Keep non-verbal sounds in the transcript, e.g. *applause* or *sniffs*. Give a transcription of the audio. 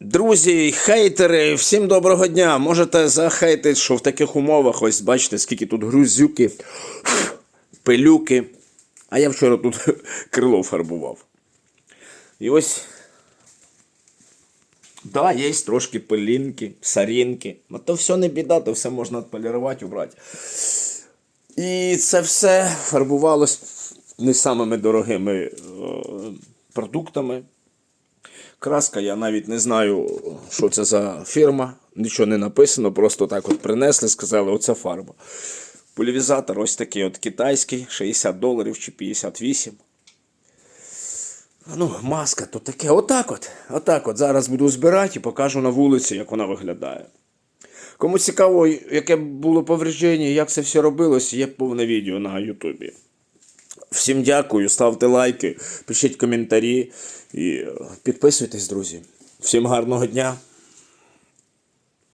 Друзі, хейтери, всім доброго дня. Можете захейтити, що в таких умовах, ось бачите, скільки тут грузюки, *sniffs* пилюки. А я вчора тут *laughs* крило фарбував. І ось. Да, є трошки пилінки, сарінки. Ну то все не біда, то все можна відполірувати, убрати. І це все фарбувалось не самими дорогими е, продуктами. Краска, я навіть не знаю, що це за фірма. Нічого не написано, просто так от принесли, сказали, оце фарба. Пульвізатор ось такий от китайський, 60 доларів чи 58. Ну, маска то таке. Отак от. Отак от. Зараз буду збирати і покажу на вулиці, як вона виглядає. Кому цікаво, яке було повреждення, як це все робилось, є повне відео на Ютубі. Всім дякую, ставте лайки, пишіть коментарі і підписуйтесь, друзі. Всім гарного дня.